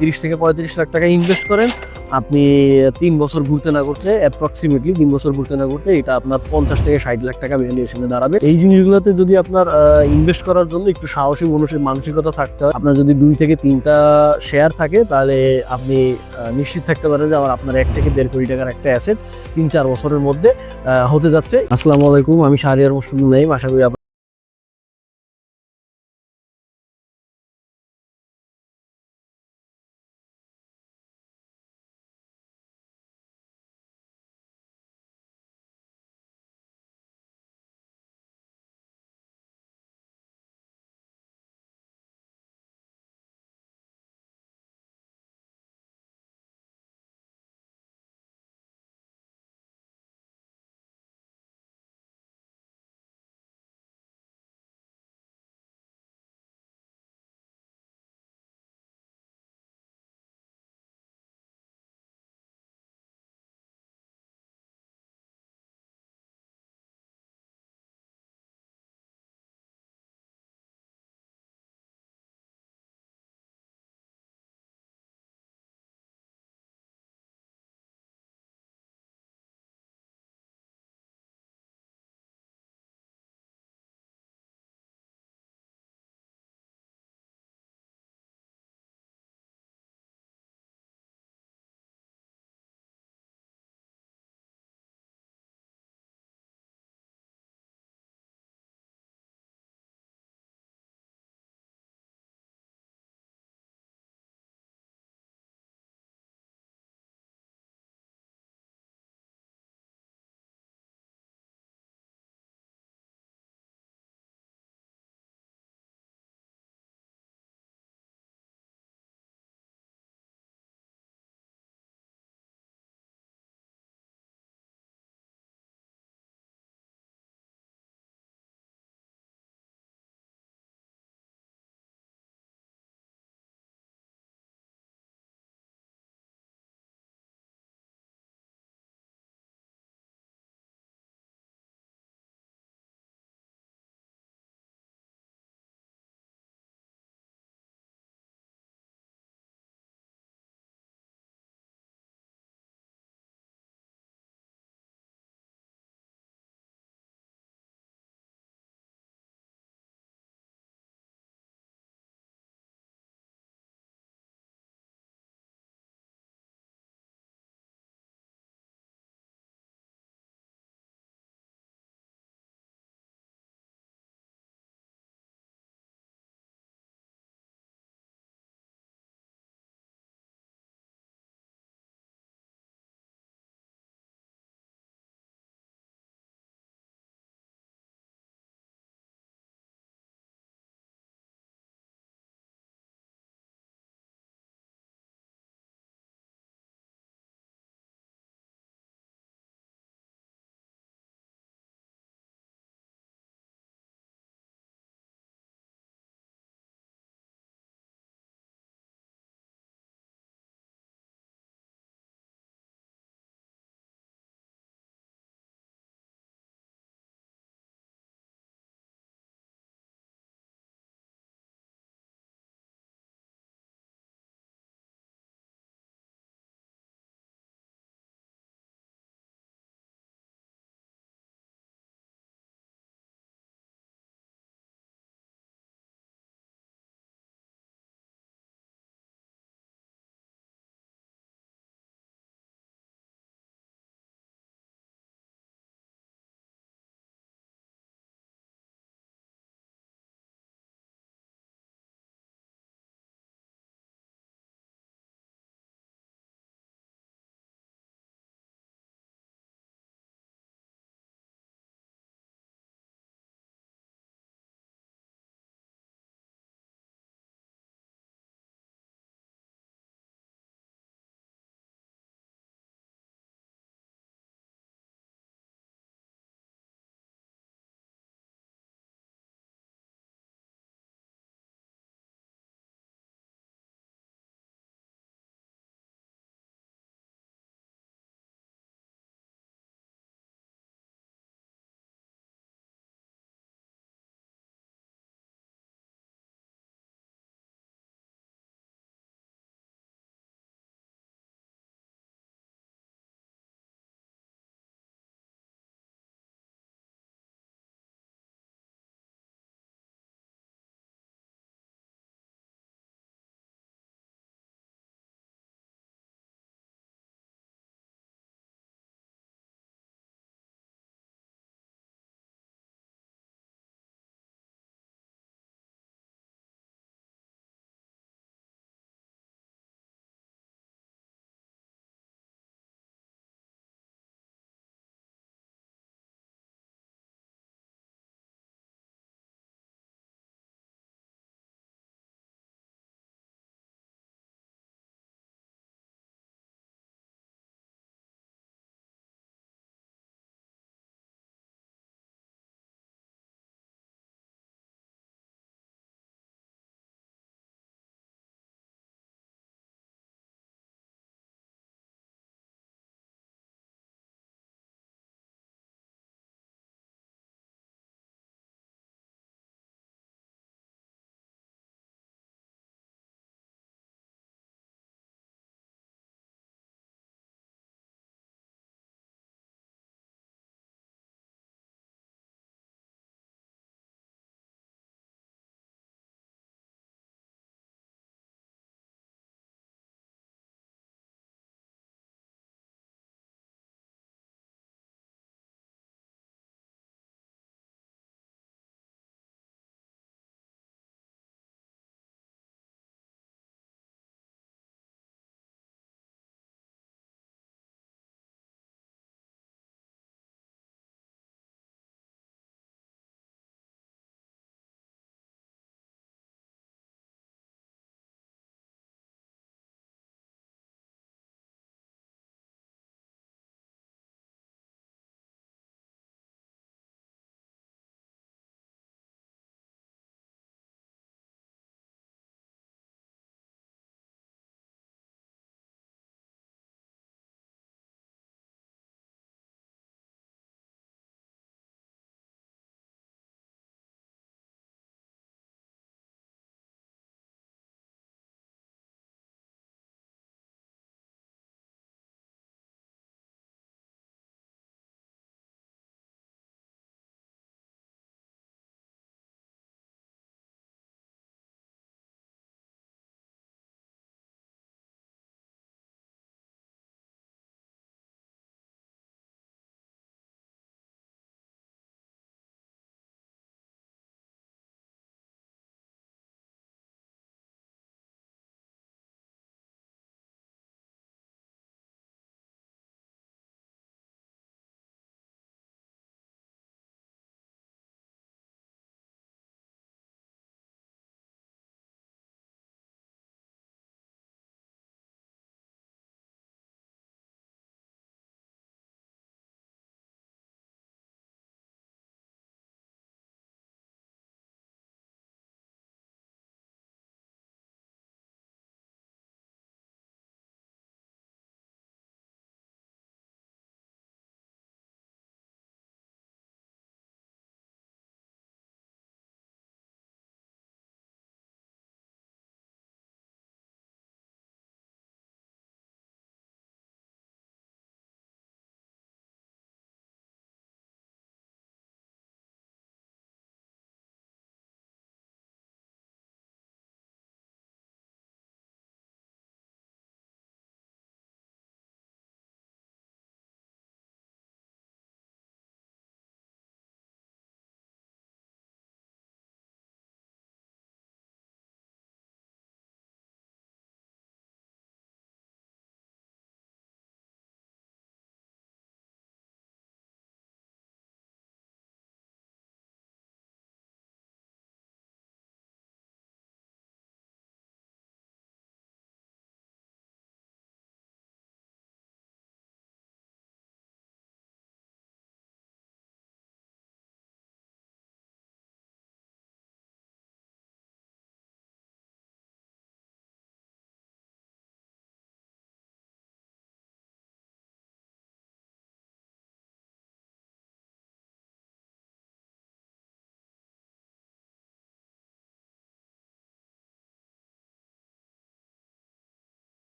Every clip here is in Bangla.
তিরিশ থেকে পঁয়ত্রিশ লাখ টাকা ইনভেস্ট করেন। আপনি তিন বছর ঘুরতে না করতে অ্যাপ্রক্সিমেটলি তিন বছর ঘুরতে না করতে এটা আপনার পঞ্চাশ থেকে ষাট লাখ টাকা ভ্যালুয়েশনে দাঁড়াবে। এই জিনিসগুলোতে যদি আপনার ইনভেস্ট করার জন্য একটু সাহসী মানুষের মানসিকতা থাকতে হয়। আপনার যদি দুই থেকে তিনটা শেয়ার থাকে, তাহলে আপনি নিশ্চিত থাকতে পারেন যে আমার আপনার এক থেকে দেড় কোটি টাকার একটা অ্যাসেট তিন চার বছরের মধ্যে হতে যাচ্ছে। আসসালামু আলাইকুম, আমি শাহরিয়ার মুসলিম নাইম আশা করি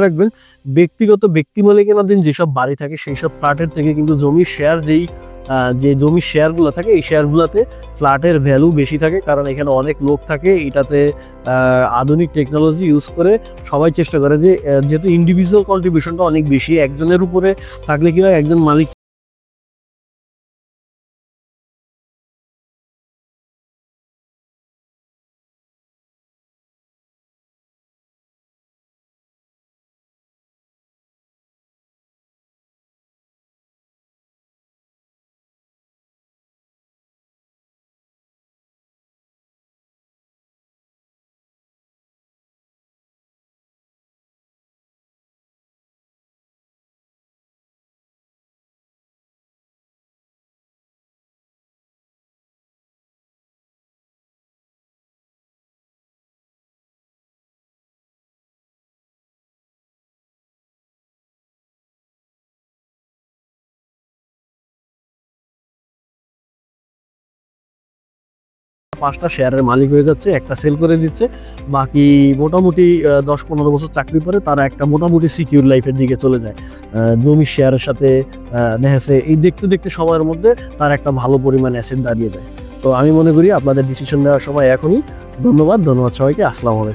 রাখবেন, ব্যক্তিগত ব্যক্তি মালিকানাধীন যেসব বাড়ি থাকে সেই সব ফ্ল্যাটের থেকে কিন্তু জমি শেয়ার যেই যে জমির শেয়ারগুলো থাকে, এই শেয়ারগুলোতে ফ্ল্যাটের ভ্যালু বেশি থাকে। কারণ এখানে অনেক লোক থাকে, এটাতে আধুনিক টেকনোলজি ইউজ করে সবাই চেষ্টা করে যে যেহেতু ইন্ডিভিজুয়াল কন্ট্রিবিউশনটা অনেক বেশি, একজনের উপরে থাকলে কি হয়, একজন মালিক পাঁচটা শেয়ারের মালিক হয়ে যাচ্ছে, একটা সেল করে দিচ্ছে। বাকি মোটামুটি দশ পনেরো বছর চাকরি পরে তারা একটা মোটামুটি সিকিউর লাইফের দিকে চলে যায়। জমির শেয়ারের সাথে নেহেসে এই দেখতে দেখতে সময়ের মধ্যে তার একটা ভালো পরিমাণ অ্যাসেট দাঁড়িয়ে যায়। তো আমি মনে করি আপনাদের ডিসিশন নেওয়ার সময় এখনই। ধন্যবাদ ধন্যবাদ সবাইকে, আসসালামু আলাইকুম।